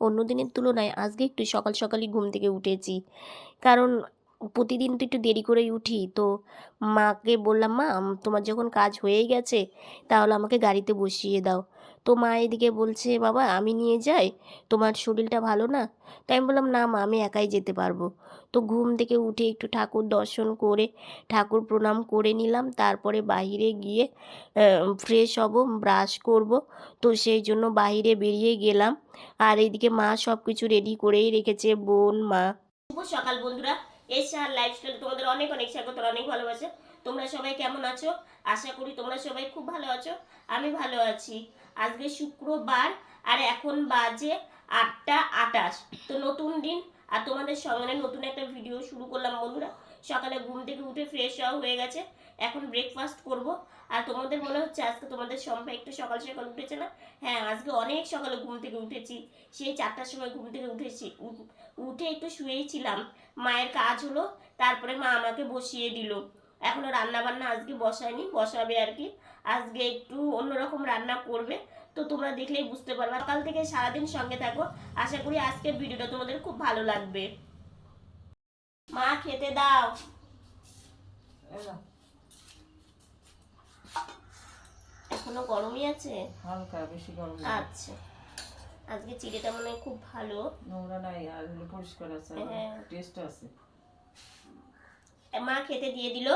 অন্য দিনের তুলনায় আজকে একটু সকাল সকালই ঘুম থেকে উঠেছি। কারণ প্রতিদিন তো একটু দেরি করেই উঠি। তো মাকে বললাম, মা, তোমার যখন কাজ হয়েই গেছে, তাহলে আমাকে গাড়িতে বসিয়ে দাও। তো মা এদিকে বলছে, বাবা, আমি নিয়ে যাই, তোমার শরীরটা ভালো না? তাই আমি বললাম, না মা, আমি একাই যেতে পারব। তো ঘুম থেকে উঠে একটু ঠাকুর দর্শন করে, ঠাকুর প্রণাম করে নিলাম। তারপরে বাইরে গিয়ে ফ্রেশ হব ব্রাশ করব। তো সেই জন্য বাইরে বেরিয়ে গেলাম। আর এইদিকে মা সব কিছু রেডি করেই রেখেছে, বোন, মা। শুভ সকাল বন্ধুরা। এসআর লাইফস্টাইল তোমাদের অনেক অনেক স্বাগত, অনেক ভালোবাসে। তোমরা সবাই কেমন আছো? আশা করি তোমরা সবাই খুব ভালো আছো। আমি ভালো আছি। আজকে শুক্রবার, আর এখন বাজে আটটা আটাশ। তো নতুন দিন, আর তোমাদের সঙ্গে নতুন একটা ভিডিও শুরু করলাম বন্ধুরা। সকালে ঘুম থেকে উঠে ফ্রেশ হওয়া হয়ে গেছে। এখন ব্রেকফাস্ট করব। আর তোমাদের মনে হচ্ছে আজকে তোমাদের সম্ভব একটু সকাল সকাল উঠেছে না? হ্যাঁ আজকে অনেক সকালে ঘুম থেকে উঠেছি। সেই চারটার সময় ঘুম থেকে উঠেছি। উঠ- একটু শুয়েই ছিলাম মায়ের কাজ হলো, তারপরে মা আমাকে বসিয়ে দিল। এখনও রান্না বান্না আজকে বসায়নি বসাবে আর কি। আজকে একটু অন্যরকম রান্না করবে তো তোমরা দেখলেই বুঝতে পারবে। সকাল থেকে সারাদিন সঙ্গে থাকো আশা করি আজকের ভিডিওটা তোমাদের খুব ভালো লাগবে। মা খেতে দাও। এখনও গরমই আছে? হালকা বেশি গরম। আচ্ছা। আজকে চিড়েটা মনে খুব ভালো। নোংরা নাই আর হলো পরিষ্কার আছে হ্যাঁ। টেস্ট আছে। মা খেতে দিয়ে দিল।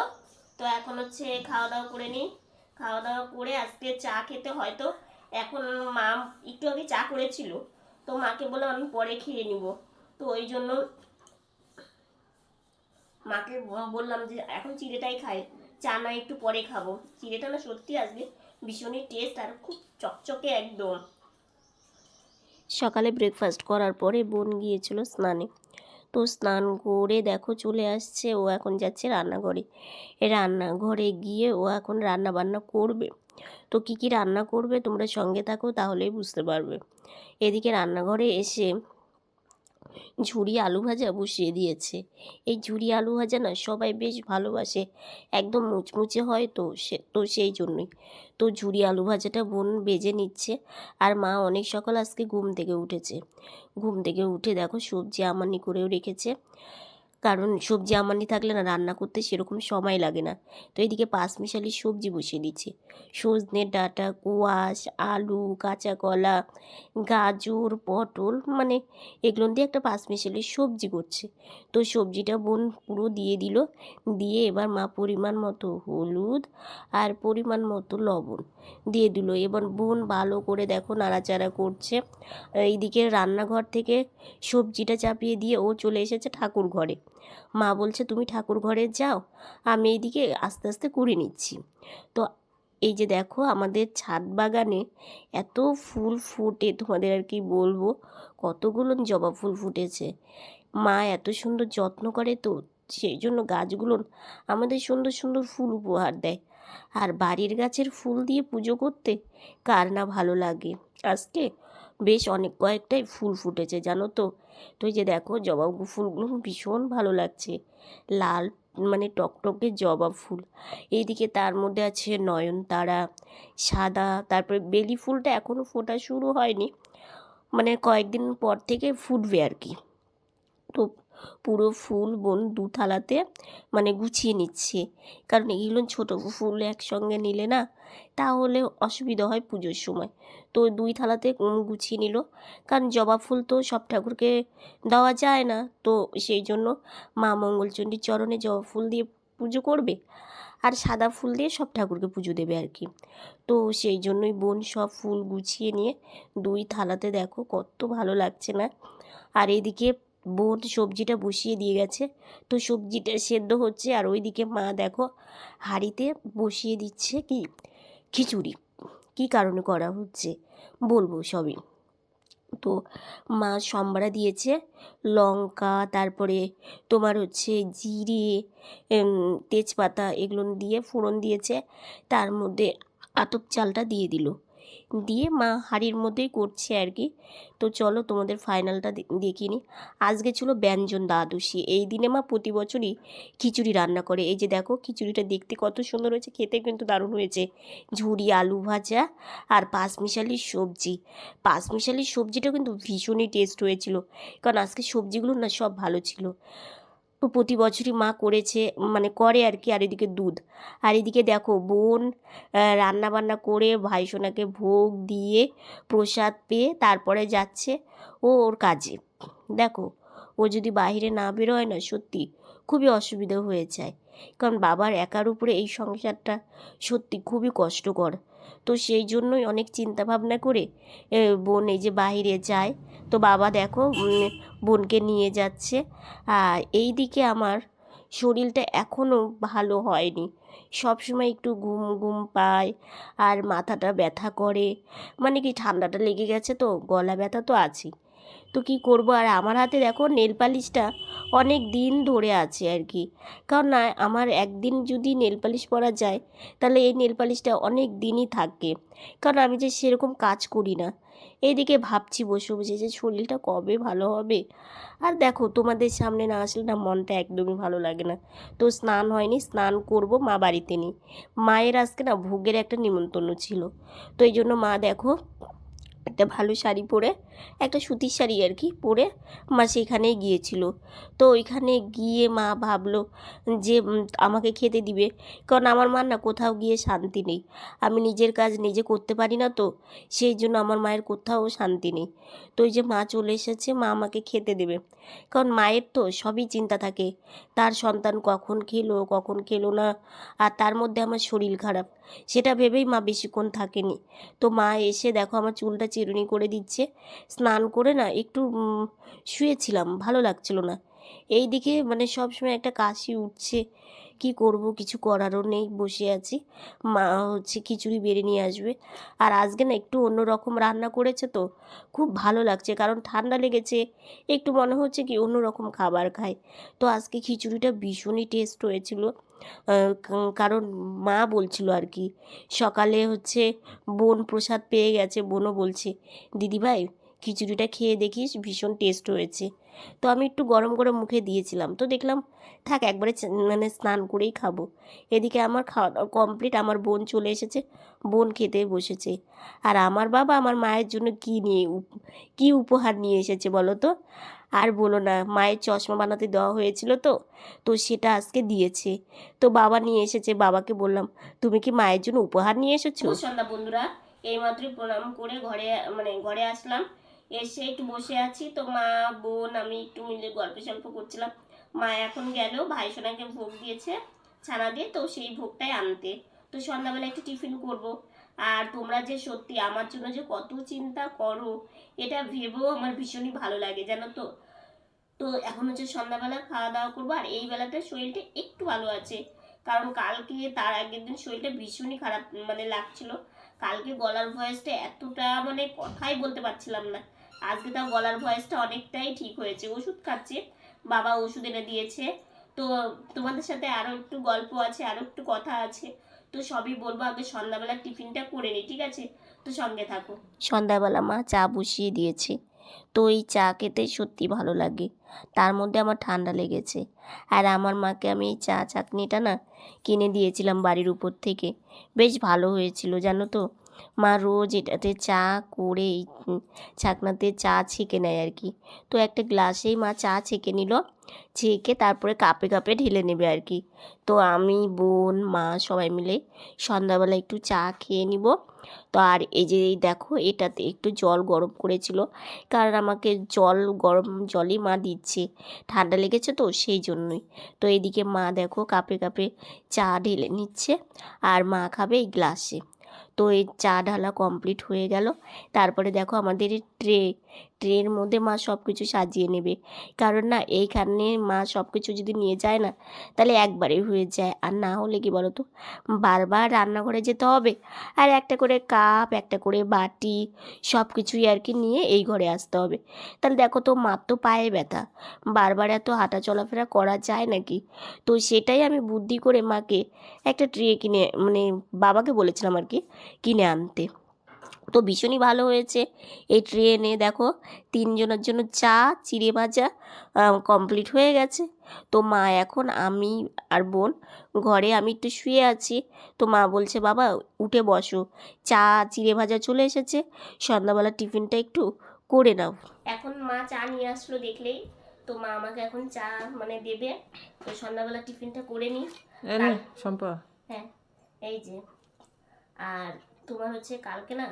তো এখন হচ্ছে খাওয়া দাওয়া করে নিই খাওয়া দাওয়া করে আজকে চা খেতে হয়তো। এখন মা একটু আগে চা করেছিল। তো মাকে বললাম আমি পরে খেয়ে নিব। তো ওই জন্য মাকে বললাম যে এখন চিড়েটাই খাই। চা না একটু পরে খাব। চিড়েটা না সত্যি আসবে ভীষণই টেস্ট আর খুব চকচকে একদম। সকালে ব্রেকফাস্ট করার পরে বোন গিয়েছিল স্নানে। তো স্নান করে দেখো চলে আসছে, ও এখন যাচ্ছে রান্নাঘরে। রান্নাঘরে গিয়ে ও এখন রান্না বান্না করবে। তো কি কি রান্না করবে তোমরা সঙ্গে থাকো তাহলেই বুঝতে পারবে। এদিকে রান্নাঘরে এসে ঝুরি আলু ভাজা বসিয়ে দিয়েছে। এই ঝুড়ি আলু ভাজা না সবাই বেশ ভালোবাসে। একদম মুচমুচে হয় তো সে, তো সেই জন্যই। তো ঝুড়ি আলু ভাজাটা বোন বেজে নিচ্ছে আর মা অনেক সকাল আজকে ঘুম থেকে উঠেছে। ঘুম থেকে উঠে দেখো সবজি আমানি করেও রেখেছে। কারণ সবজি আমানি থাকলে না রান্না করতে সেরকম সময় লাগে না। তো এইদিকে পাঁচমিশালি সবজি বসিয়ে দিচ্ছে। সজনে ডাঁটা, কোয়াশ, আলু, কাঁচা কলা, গাজর, পটল মানে এগুলো দিয়ে একটা পাঁচমিশালি সবজি করছে। তো সবজিটা বোন পুরো দিয়ে দিল। দিয়ে এবার মা পরিমাণ মতো হলুদ আর পরিমাণ মতো লবণ দিয়ে দিল। এবার বোন ভালো করে দেখো নাড়াচাড়া করছে। এইদিকে রান্নাঘর থেকে সবজিটা চাপিয়ে দিয়ে ও চলে এসেছে ঠাকুর ঘরে। মা বলছে, তুমি ঠাকুর ঘরে যাও, আমি এইদিকে আস্তে আস্তে করে নিচ্ছি। তো এই যে দেখো, আমাদের ছাদ বাগানে এত ফুল ফুটে, তোমাদের আর কি বলব, কতগুলো জবা ফুল ফুটেছে। মা এত সুন্দর যত্ন করে তো, সেই জন্য গাছগুলো আমাদের সুন্দর সুন্দর ফুল উপহার দেয়। আর বাড়ির গাছের ফুল দিয়ে পুজো করতে কার না ভালো লাগে? আজকে বেশ অনেক কয়েকটাই ফুল ফুটেছে, জানো তো? তো যে দেখো জবা ফুলগুলো ভীষণ ভালো লাগছে। লাল মানে টকটকে জবা ফুল। এইদিকে তার মধ্যে আছে নয়নতারা, সাদা, তারপরে বেলি ফুলটা এখনও ফোটা শুরু হয়নি। মানে কয়েকদিন পর থেকে ফুটবে আর কি। তো পুরো ফুল বোন দু থালাতে মানে গুছিয়ে নিচ্ছে। কারণ এগুলো ছোটো ফুল একসঙ্গে নিলে না তাহলে অসুবিধা হয় পুজোর সময়। তো দুই থালাতে গুছিয়ে নিল। কারণ জবা ফুল তো সব ঠাকুরকে দেওয়া যায় না। তো সেই জন্য মা মঙ্গলচণ্ডীর চরণে জবা ফুল দিয়ে পুজো করবে আর সাদা ফুল দিয়ে সব ঠাকুরকে পুজো দেবে আর কি। তো সেই জন্যই বোন সব ফুল গুছিয়ে নিয়ে দুই থালাতে দেখো কত ভালো লাগছে না। আর এইদিকে বোন সবজিটা বসিয়ে দিয়ে গেছে। তো সবজিটা সেদ্ধ হচ্ছে আর ওইদিকে মা দেখো হাঁড়িতে বসিয়ে দিচ্ছে কি? খিচুড়ি। কি কারণে করা হচ্ছে বলব সবই। তো মা সম্বারা দিয়েছে, লঙ্কা, তারপরে তোমার হচ্ছে জিরে তেজপাতা এগুলো দিয়ে ফোড়ন দিয়েছে। তার মধ্যে আতপ চালটা দিয়ে দিল। দিয়ে মা হাঁড়ির মধ্যেই করছে আর কি। তো চলো তোমাদের ফাইনালটা দেখিনি আজকে ছিল ব্যঞ্জন দ্বাদশী। এই দিনে মা প্রতি বছরই খিচুড়ি রান্না করে। এই যে দেখো খিচুড়িটা দেখতে কত সুন্দর হয়েছে, খেতে কিন্তু দারুণ হয়েছে। ঝুড়ি আলু ভাজা আর পাঁচমিশালি সবজি। পাঁচমিশালি সবজিটা কিন্তু ভীষণই টেস্ট হয়েছিল। কারণ আজকে সবজিগুলো না সব ভালো ছিল। প্রতি বছরই মা করেছে মানে করে আর কি আর এদিকে দুধ। আর এদিকে দেখো, বোন রান্না বান্না করে ভাইসোনাকে ভোগ দিয়ে প্রসাদ পেয়ে তারপরে যাচ্ছে ও ওর কাজে। দেখো, ও যদি বাইরে না বেরোয় না, সত্যি খুবই অসুবিধা হয়ে যায়। কারণ বাবার একার উপরে এই সংসারটা সত্যি খুবই কষ্টকর। তো সেই জন্যই অনেক চিন্তা ভাবনা করে বোন এই যে বাইরে যায় তো বাবা দেখো বোনকে নিয়ে যাচ্ছে। আর এই দিকে আমার শরীরটা এখনও ভালো হয়নি। সবসময় একটু ঘুম ঘুম পায় আর মাথাটা ব্যথা করে। মানে কি, ঠান্ডাটা লেগে গেছে তো, গলা ব্যথা তো আছেই। তো কি করব? আর আমার হাতে দেখো, নেল পালিশটা অনেক দিন ধরে আছে আর কি। কারণ না, আমার একদিন যদি নেল পালিশ পরা যায়, তাহলে এই নেল পালিশটা অনেক দিনই থাকে। কারণ আমি যে সেরকম কাজ করি না। এইদিকে ভাবছি বসে বসে যে শরীরটা কবে ভালো হবে। আর দেখো, তোমাদের সামনে না আসলে না মনটা একদমই ভালো লাগে না। তো স্নান হয়নি, স্নান করব মা বাড়িতে নেই। মায়ের আজকে না ভোগের একটা নিমন্ত্রণ ছিল। তো এই জন্য মা দেখো একটা ভালো শাড়ি পরে, একটা সুতির শাড়ি আর কি পরে মা সেখানেই গিয়েছিল। তো ওইখানে গিয়ে মা ভাবলো যে আমাকে খেতে দিবে। কারণ আমার মা না কোথাও গিয়ে শান্তি নেই। আমি নিজের কাজ নিজে করতে পারি না তো, সেই জন্য আমার মায়ের কোথাও শান্তি নেই। তো ওই যে মা চলে এসেছে, মা আমাকে খেতে দেবে। কারণ মায়ের তো সবই চিন্তা থাকে। তার সন্তান কখন খেলো কখন খেলো না, আর তার মধ্যে আমার শরীর খারাপ। সেটা ভেবেই মা বেশিক্ষণ থাকেনি। তো মা এসে দেখো আমার চুলটা চিরুনি করে দিচ্ছে। স্নান করে না, একটু শুয়েছিলাম, ভালো লাগছিল না। এই দিকে মানে সবসময় একটা কাশি উঠছে। কি করব? কিছু করারও নেই, বসে আছি। মা হচ্ছে খিচুড়ি বেড়ে নিয়ে আসবে। আর আজকে না একটু অন্যরকম রান্না করেছে তো, খুব ভালো লাগছে। কারণ ঠান্ডা লেগেছে, একটু মনে হচ্ছে কি অন্যরকম খাবার খাই। তো আজকে খিচুড়িটা ভীষণই টেস্ট হয়েছিল। কারণ মা বলছিল আর কি, সকালে হচ্ছে বোন প্রসাদ পেয়ে গেছে, বোনও বলছে, দিদিভাই খিচুড়িটা খেয়ে দেখিস ভীষণ টেস্ট হয়েছে। তো আমি একটু গরম গরম মুখে দিয়েছিলাম। তো দেখলাম, থাক একবারে মানে স্নান করেই খাব। এদিকে আমার খাওয়া দাওয়া কমপ্লিট আমার বোন চলে এসেছে। বোন খেতে বসেছে। আর আমার বাবা আমার মায়ের জন্য কী নিয়ে কী উপহার নিয়ে এসেছে বলো তো? আর বলো না, মায়ের চশমা বানাতে দেওয়া হয়েছিল তো তো সেটা আজকে দিয়েছে। তো বাবা নিয়ে এসেছে, বাবাকে বললাম, তুমি কি মায়ের জন্য উপহার নিয়ে এসেছ? সন্ধ্যা বন্ধুরা, এইমাত্রই প্রণাম করে ঘরে মানে ঘরে আসলাম। এসে একটু বসে আছি। তো মা, বোন, আমি একটু মিলে গল্প সল্প করছিলাম। মা এখন গেল, ভাই সোনাকে ভোগ দিয়েছে ছানা দিয়ে, তো সেই ভোগটাই আনতে। তো সন্ধ্যাবেলা একটু টিফিন করব। আর তোমরা যে সত্যি আমার জন্য যে কত চিন্তা করো, এটা ভেবেও আমার ভীষণই ভালো লাগে, জানো তো? তো এখন হচ্ছে সন্ধ্যাবেলা খাওয়া দাওয়া করব, আর এই বেলাটা শরীরটা একটু ভালো আছে। কারণ কালকে তার আগের দিন শরীরটা ভীষণই খারাপ মানে লাগছিল। কালকে গলার ভয়েসটা এতটা মানে কথাই বলতে পারছিলাম না। আজকে তাও গলার ভয়েসটা অনেকটাই ঠিক হয়েছে। ওষুধ খাচ্ছে, বাবা ওষুধ এনে দিয়েছে। তো তোমাদের সাথে আরও একটু গল্প আছে আরও একটু কথা আছে। তো সবই বলব, আগে সন্ধ্যাবেলা টিফিনটা করে নিই ঠিক আছে? তো সঙ্গে থাকো। সন্ধ্যাবেলা মা চা বসিয়ে দিয়েছে। তো এই চা খেতে সত্যি ভালো লাগে। তার মধ্যে আমার ঠান্ডা লেগেছে। আর আমার মাকে আমি এই চা চাটনিটা না কিনে দিয়েছিলাম বাড়ির উপর থেকে। বেশ ভালো হয়েছিল, জানো তো? মা রোজ এটাতে চা করে এই ছাকনাতে চা ছেঁকে নেয় আর কি। তো একটা গ্লাসেই মা চা ছেঁকে নিল, ছেঁকে তারপরে কাপে কাপে ঢেলে নেবে আর কি। তো আমি, বোন, মা সবাই মিলে সন্ধ্যাবেলা একটু চা খেয়ে নিব। তো আর এই যে দেখো এটাতে একটু জল গরম করেছিল, কারণ আমাকে জল গরম জলই মা দিচ্ছে। ঠান্ডা লেগেছে তো সেই জন্যই। তো এদিকে মা দেখো কাপে কাপে চা ঢেলে নিচ্ছে, আর মা খাবে এই গ্লাসে। তো এই চা ঢালা কমপ্লিট হয়ে গেল। তারপরে দেখো আমাদের ট্রে ট্রের মধ্যে মা সব কিছু সাজিয়ে নেবে। কারণ না, এইখানে মা সব কিছু যদি নিয়ে যায় না, তাহলে একবারে হয়ে যায়। আর না হলে কি বলো তো বারবার রান্নাঘরে যেতে হবে। আর একটা করে কাপ, একটা করে বাটি সব কিছুই আর কি নিয়ে এই ঘরে আসতে হবে। তাহলে দেখো তো, মার তো পায়ে ব্যথা। বারবার এত হাঁটা চলাফেরা করা যায় নাকি? তো সেটাই আমি বুদ্ধি করে মাকে একটা ট্রে কিনে মানে বাবাকে বলেছিলাম আর কি, কিনে আনতে। তো ভীষণই ভালো হয়েছে। এই ট্রেনে দেখো তিনজনের জন্য চা চিড়ে ভাজা কমপ্লিট হয়ে গেছে। তো মা এখন আমি আর বোন ঘরে আমি একটু শুয়ে আছি। তো মা বলছে বাবা উঠে বসো। চা চিড়ে ভাজা চলে এসেছে। সন্ধ্যাবেলা টিফিনটা একটু করে নাও। এখন মা চা নিয়ে আসলো দেখলেই। তো মা আমাকে এখন চা মানে দেবে। তো সন্ধ্যাবেলা টিফিনটা করে নিই। হ্যাঁ এই যে। আর তোমার হচ্ছে কালকে না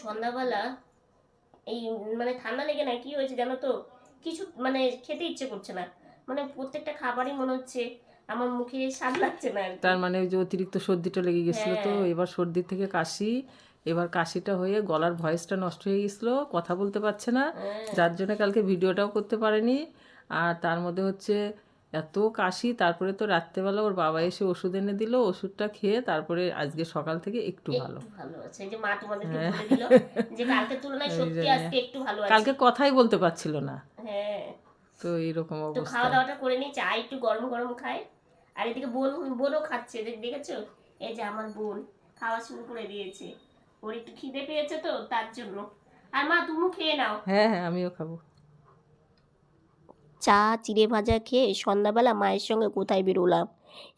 সন্ধ্যাবেলা এই মানে ঠান্ডা লেগে না কি হয়েছে জানো তো? কিছু মানে খেতে ইচ্ছে করছে না। মানে প্রত্যেকটা খাবারই মনে হচ্ছে আমার মুখে স্বাদ লাগছে না তার মানে ওই যে অতিরিক্ত সর্দিটা লেগে গেছিল তো হ্যাঁ। এবার সর্দির থেকে কাশি এবার কাশিটা হয়ে গলার ভয়েসটা নষ্ট হয়ে গেছিল কথা বলতে পারছে না। হ্যাঁ। যার জন্য কালকে ভিডিওটাও করতে পারেনি। আর তার মধ্যে হচ্ছে এত কাশি তারপরে তো রাত্রেবেলা ওর বাবা এসে ওষুধ এনে দিল ওষুধটা খেয়ে তারপরে আজকে সকাল থেকে একটু ভালো একটু ভালো। আছে। এই যে মা তোমাদেরকে বলে দিল যে কালকের তুলনায় সত্যি আজকে একটু ভালো আছে। কালকে কথাই বলতে পারছিল না। হ্যাঁ। তো এইরকম অবস্থা। খাওয়া দাওয়াটা করে নিই চা একটু গরম গরম খাই আর এদিকে বোন বোনও খাচ্ছে দেখেছ? এই যে আমার বোন খাওয়া শুরু করে দিয়েছে। ওর একটু খিদে পেয়েছে তো তার জন্য। আর মা তুমিও খেয়ে নাও। হ্যাঁ হ্যাঁ আমিও খাব। চা, চিড়ে ভাজা খেয়ে সন্ধ্যাবেলা মায়ের সঙ্গে কোথায় বেরোলাম?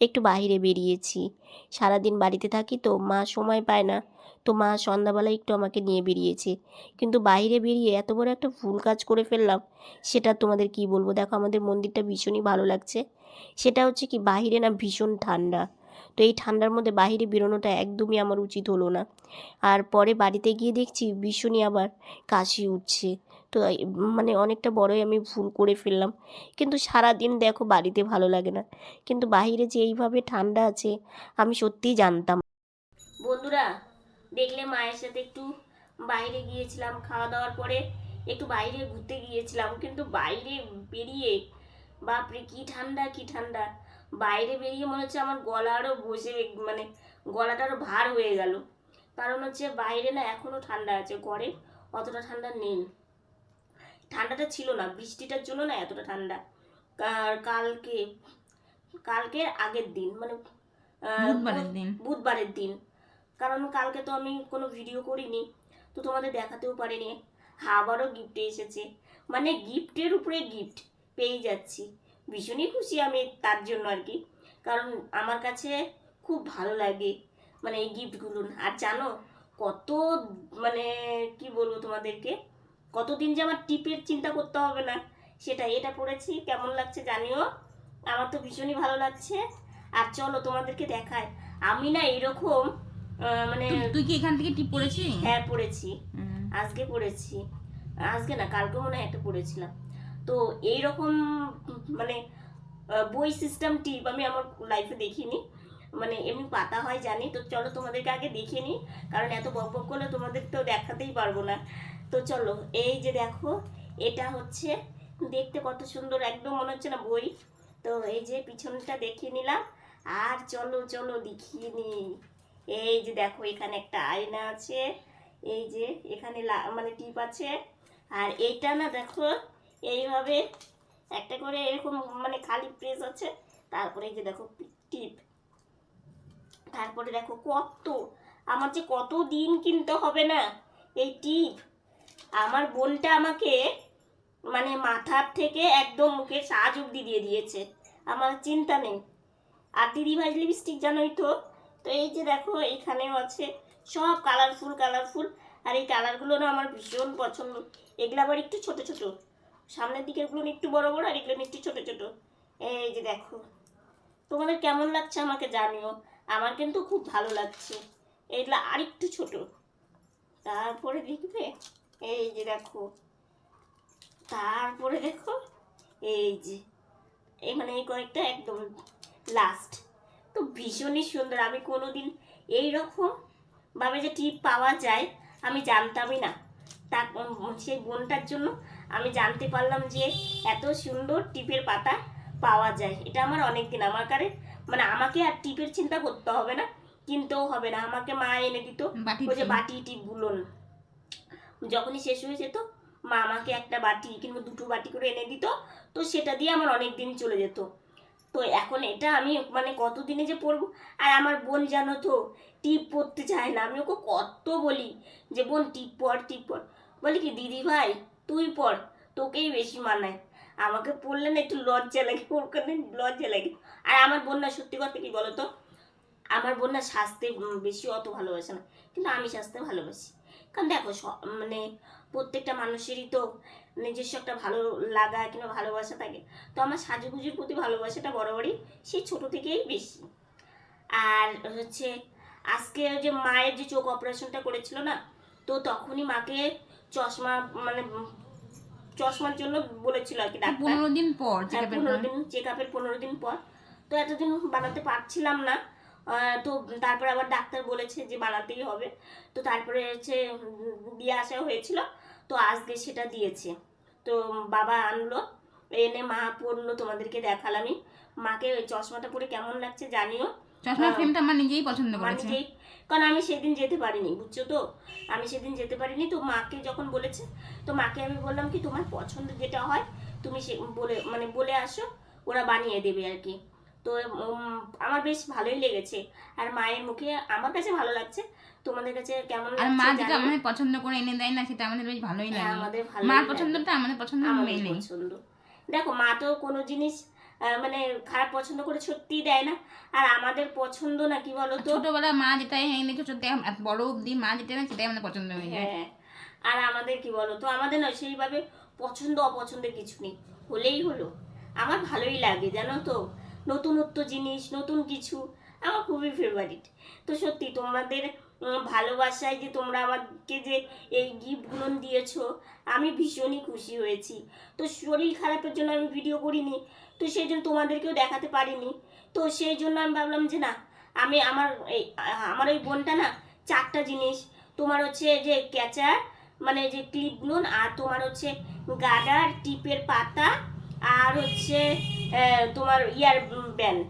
একটু বাইরে বেরিয়েছি। সারাদিন বাড়িতে থাকি তো, মা সময় পায় না। তো মা সন্ধ্যাবেলা একটু আমাকে নিয়ে বেরিয়েছে। কিন্তু বাইরে বেরিয়ে এত বড় একটা ভুল কাজ করে ফেললাম, সেটা তোমাদের কি বলব? দেখো, আমাদের মন্দিরটা ভীষণই ভালো লাগছে। সেটা হচ্ছে কি, বাহিরে না ভীষণ ঠান্ডা। তো এই ঠান্ডার মধ্যে বাইরে বেরোনোটা একদমই আমার উচিত হলো না। আর পরে বাড়িতে গিয়ে দেখছি, ভীষণই আবার কাশি উঠছে। তো মানে অনেকটা বড়ই আমি ভুল করে ফেললাম। কিন্তু সারা দিন দেখো বাড়িতে ভালো লাগে না। কিন্তু বাইরে যে এইভাবে ঠান্ডা আছে, আমি সত্যিই জানতাম বন্ধুরা, দেখলে মায়ের সাথে একটু বাইরে গিয়েছিলাম খাওয়া দাওয়ার পরে একটু বাইরে ঘুরতে গিয়েছিলাম। কিন্তু বাইরে বেরিয়ে, বাপরে, কি ঠান্ডা কি ঠান্ডা। বাইরে বেরিয়ে মনে হচ্ছে আমার গলা আরও বসে মানে গলাটা আরও ভার হয়ে গেল। কারণ হচ্ছে বাইরে না এখনও ঠান্ডা আছে, ঘরে অতটা ঠান্ডা নেই। ঠান্ডাটা ছিল না বৃষ্টিটার জন্য না এতটা ঠান্ডা। আর কালকে কালকের আগের দিন মানে বুধবারের দিন। বুধবারের দিন। কারণ কালকে তো আমি কোনো ভিডিও করিনি তো তোমাদের দেখাতেও পারিনি। আবারও গিফট এসেছে। মানে গিফটের উপরে গিফট পেয়ে যাচ্ছি। ভীষণই খুশি আমি তার জন্য আর কি। কারণ আমার কাছে খুব ভালো লাগে মানে এই গিফটগুলো আর জানো কত মানে কি বলব তোমাদেরকে? কতদিন যে আমার টিপের চিন্তা করতে হবে না। সেটা এটা পড়েছি কেমন লাগছে জানিও। আমার তো ভীষণই ভালো লাগছে। আর চলো তোমাদেরকে দেখায় আমি না এরকম মানে তুই- কি এখান থেকে টিপ পড়েছি? হ্যাঁ পড়েছি। আজকে পড়েছি। আজকে না কালকে মনে হয় একটা পড়েছিলাম। তো এই রকম মানে বই সিস্টেম টিপ আমি আমার লাইফে দেখিনি। মানে এমনি পাতা হয় জানি। তো চলো তোমাদেরকে আগে দেখিয়ে নিই। কারণ এত বক বক করলে তোমাদের তো দেখাতেই পারব না। তো চলো, এই যে দেখো, এটা হচ্ছে দেখতে কত সুন্দর, একদম মনে হচ্ছে না বই। তো এই যে পিছনটা দেখিয়ে নিলাম, আর চলো চলো দেখিয়ে নিই। এই যে দেখো, এখানে একটা আয়না আছে, এই যে এখানে মানে টিপ আছে। আর এইটা না দেখো, এইভাবে একটা করে এরকম মানে খালি প্রেস আছে, তারপরে এই যে দেখো টিপ। তারপরে দেখো কত, আমার যে কত দিন কিনতে হবে না, এই টিপ। আমার বোনটা আমাকে মানে মাথার থেকে একদম মুখের সাজ অব্দি দিয়ে দিয়েছে। আমার চিন্তা নেই। আর দিদি ভাই লিপস্টিক জানোই তো তো এই যে দেখো এইখানেও আছে সব কালারফুল কালারফুল আর এই কালারগুলো না আমার ভীষণ পছন্দ। এগুলো আবার একটু ছোট ছোট। সামনের দিকেরগুলো একটু বড় বড়, আর এগুলো একটু ছোট ছোট। এই যে দেখো, তোমাদের কেমন লাগছে আমাকে জানিও। আমার কিন্তু খুব ভালো লাগছে। এইগুলো আরেকটু ছোট। তারপরে দেখবে এই যে দেখো। তারপরে দেখো এই যে। এই মানে এই কয়েকটা একদম লাস্ট তো ভীষণই সুন্দর। আমি কোনোদিন এই রকম ভাবে যে টিপ পাওয়া যায় আমি জানতামই না। তা সেই বোনটার জন্য আমি জানতে পারলাম যে এত সুন্দর টিপের পাতা পাওয়া যায়। এটা আমার অনেক দিন আমার কারে মানে আমাকে আর টিপের চিন্তা করতে হবে না কিনতেও হবে না। আমাকে মা এনে দিত ওই যে টিপ। বাটি টিপগুলো। যখনই শেষ হয়ে যেত, মা আমাকে একটা বাটি কিংবা দুটো বাটি করে এনে দিত, তো সেটা দিয়ে আমার অনেক দিন চলে যেত। তো এখন এটা আমি মানে কতদিনে যে পড়ব? আর আমার বোন জানো তো, টিপ পড়তে চায় না। আমি ওকে কত বলি যে, বোন, টিপ পর টিপ পর বলি কি, দিদি ভাই, তুই পর তোকেই বেশি মানায়। আমাকে পড়লে না একটু লজ্জা লাগে, ওর কারণে লজ্জা লাগে। আর আমার বোন না, সত্যি কথা কি বলতো? আমার বোন না সাজতে বেশি অত ভালোবাসে না। কিন্তু আমি সাজতে ভালোবাসি। কারণ দেখো মানে প্রত্যেকটা মানুষেরই তো নিজস্ব একটা ভালো লাগা কিংবা ভালোবাসা থাকে। তো আমার সাজুগুজুর প্রতি ভালোবাসাটা বরাবরই সেই ছোট থেকেই বেশি। আর হচ্ছে আজকে ওই যে মায়ের যে চোখ অপারেশনটা করেছিল না তো তখনই মাকে চশমা মানে চশমার জন্য বলেছিল আর কি ডাক্তার। পনেরো দিন পর হ্যাঁ, পনেরো দিন চেক আপের পনেরো দিন পর। তো এতদিন বানাতে পারছিলাম না তো তারপরে আবার ডাক্তার বলেছে যে বানাতেই হবে। তো তারপরে হচ্ছে দিয়ে আসা হয়েছিল। তো আজকে সেটা দিয়েছে। তো বাবা আনলো এনে মা পড়ল তোমাদেরকে দেখালামই মাকে ওই চশমাটা পরে কেমন লাগছে জানিও। চশমা। ফ্রেমটা আমার নিজেই পছন্দ করেছে। কারণ আমি সেদিন যেতে পারিনি বুঝছ তো? আমি সেদিন যেতে পারিনি। তো মাকে যখন বলেছে তো মাকে আমি বললাম কি তোমার পছন্দ যেটা হয় তুমি সে বলে মানে বলে আসো ওরা বানিয়ে দেবে আর কি। তো আমার বেশ ভালোই লেগেছে। আর মায়ের মুখে আমার কাছে ভালো লাগছে। তোমাদের কাছে কেমন আর মা যেটা। আমাদের পছন্দ করে এনে দেয় না সেটা আমাদের বেশ ভালোই হ্যাঁ, লাগে। আমাদের ভালো মার পছন্দটা আমাদের পছন্দ আমাদের মেনে পছন্দ। দেখো মা তো কোনো জিনিস মানে খারাপ পছন্দ করে সত্যিই দেয় না। আর আমাদের পছন্দ না কি বলো তো? ছোটবেলা মা যেটা এনেছে এত বড় অবধি মা যেটা এনে সেটাই আমাদের পছন্দ হয়ে যায়। হ্যাঁ আর আমাদের কি বলো তো? আমাদের না সেইভাবে পছন্দ অপছন্দের কিছু নেই। হলেই হলো। আমার ভালোই লাগে জানো তো? নতুনত্ব জিনিস, নতুন কিছু, আমার খুবই ফেভারিট তো সত্যি তোমাদের ভালোবাসায় যে তোমরা আমাকে যে এই গিফটগুলো দিয়েছ, আমি ভীষণই খুশি হয়েছি। তো শরীর খারাপের জন্য আমি ভিডিও করিনি, তো সেই জন্য তোমাদেরকেও দেখাতে পারিনি। তো সেই জন্য আমি ভাবলাম যে না, আমি আমার এই, আমার ওই বোনটা না, চারটা জিনিস, তোমার হচ্ছে যে ক্যাচার মানে যে ক্লিপগুলো আর তোমার হচ্ছে গাডার, টিপের পাতা, আর হচ্ছে তোমার ইয়ার ব্যান্ড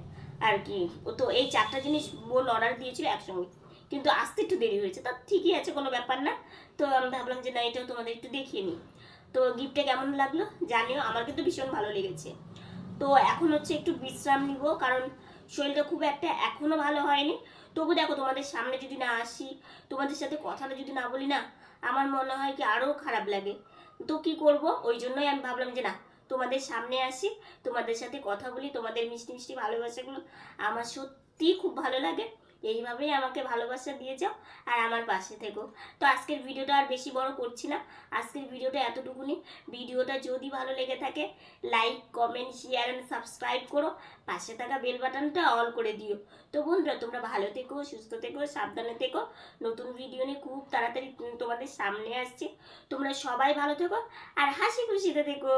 আর কি। তো এই চারটা জিনিস বোন অর্ডার দিয়েছিল একসঙ্গে। কিন্তু আসতে একটু দেরি হয়েছে। তা ঠিকই আছে, কোনো ব্যাপার না। তো আমি ভাবলাম যে না, এটাও তোমাদের একটু দেখিয়ে নিই। তো গিফটটা কেমন লাগল জানিও, আমার কিন্তু ভীষণ ভালো লেগেছে। তো এখন হচ্ছে একটু বিশ্রাম নিব, কারণ শরীরটা খুব একটা এখনও ভালো হয়নি। তবু দেখো, তোমাদের সামনে যদি না আসি, তোমাদের সাথে কথাটা যদি না বলি না, আমার মনে হয় কি আরও খারাপ লাগে। তো কি করব? ওই জন্যই আমি ভাবলাম যে না তোমাদের সামনে আসি, তোমাদের সাথে কথা বলি, তোমাদের মিষ্টি মিষ্টি ভালোবাসাগুলো আমার সত্যিই খুব ভালো লাগে। এইভাবেই আমাকে ভালোবাসা দিয়ে যাও আর আমার পাশে থেকো। তো আজকের ভিডিওটা আর বেশি বড় করছি না। আজকের ভিডিওটা এতটুকুনি। ভিডিওটা যদি ভালো লেগে থাকে like comment share and subscribe করো। পাশে থাকা বেল বাটনটা অল করে দিও। তো বন্ধুরা, তোমরা ভালো থেকো, সুস্থ থেকো, সাবধানে থেকো। নতুন ভিডিও নিয়ে খুব তাড়াতাড়ি তোমাদের সামনে আসছে। তোমরা সবাই ভালো থেকো আর হাসি খুশিতে থেকো।